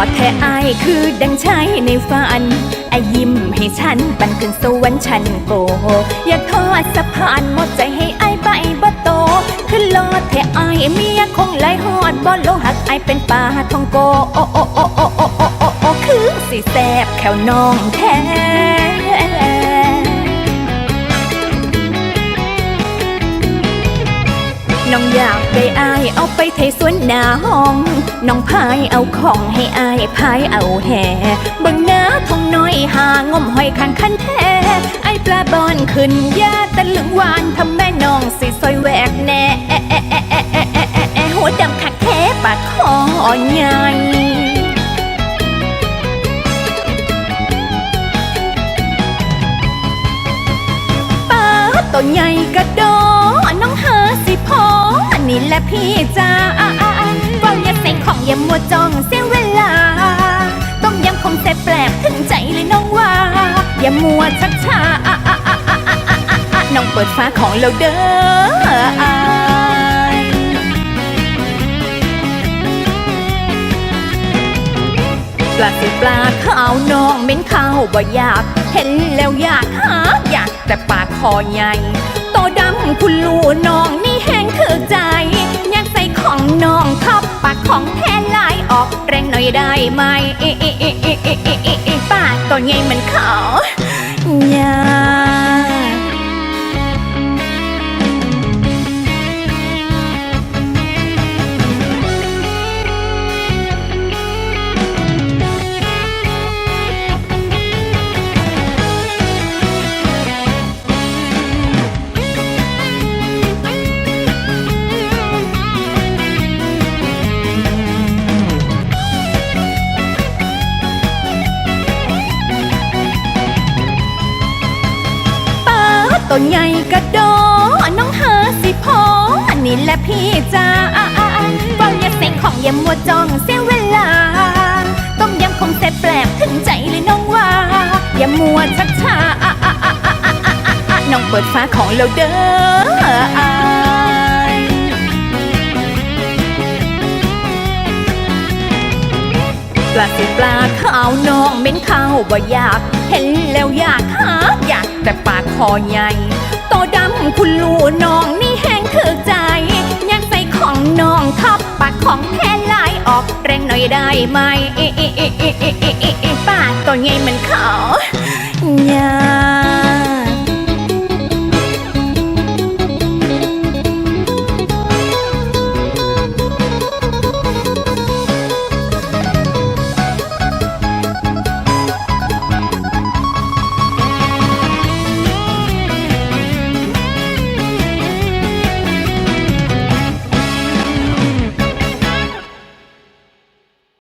อดแท้อายคือดังใช้ในฝันไอายิ้มให้ฉันปันขึ้นสวรรค์ฉันโก อย่าทอดสะพานหมดใจให้ไอายใบบ่โต ขึ้นลอดแท้อายเมียคงไหลหอดบ่โลหักอาเป็นปลาทองโก โอ้โอ้โอ้โอ้โอ้โอโอคือสีแสบแขวน้องแท้ น้องอยากได้อายเอาไปเทสวนหน้าห้อง น้องพายเอาของให้อายพายเอาแห่บังหน้าทองน้อยหางมหอยข้างคันแท้ไอปลาบอนขึ้นยาตะลึงวานทำแม่น้องสิซอยแหวกแน่หัวดำคักแท้ปากคอใหญ่ตัวใหญ่กระโด พี่จ้าเฝ้าอย่าเซ็งของอย่ามัวจ้องเสียเวลา ต้มยำคงแซ่บแปลกถึงใจเลยน้องว่า อย่ามัวชักช้าน้องเปิดฟ้าของเราเด้อปลาสิปลาขาวน้องเหม็นข้าวบ่อยาก เห็นแล้วอยากหาอยากแต่ปากคอใหญ่โตดำคุณลูน้อง ได้ไหมป้าตัวไงมันขอ นใหญ่กระโดดน้องเฮาสิพอนี่แหละพี่จ้าฟังอย่าเซ็งของอย่ามัวจ้องเสียเวลา ต้มยำคงแต่แปลกถึงใจเลยน้องว่า อย่ามัวชักช้าน้องเปิดฟ้าของเราเด้อ ปลาสิปลาข้าวน้องเหม็นข้าวบ่อยาก เห็นแล้วอยากหาอยากแต่ปากคอใหญ่โตดำคุณลูน้องนี่แห้งคือใจอยากใส่ของน้องขับปากของแท้ลายออกแรงหน่อยได้ไหมปากตัวใหญ่มันขาวใหญ่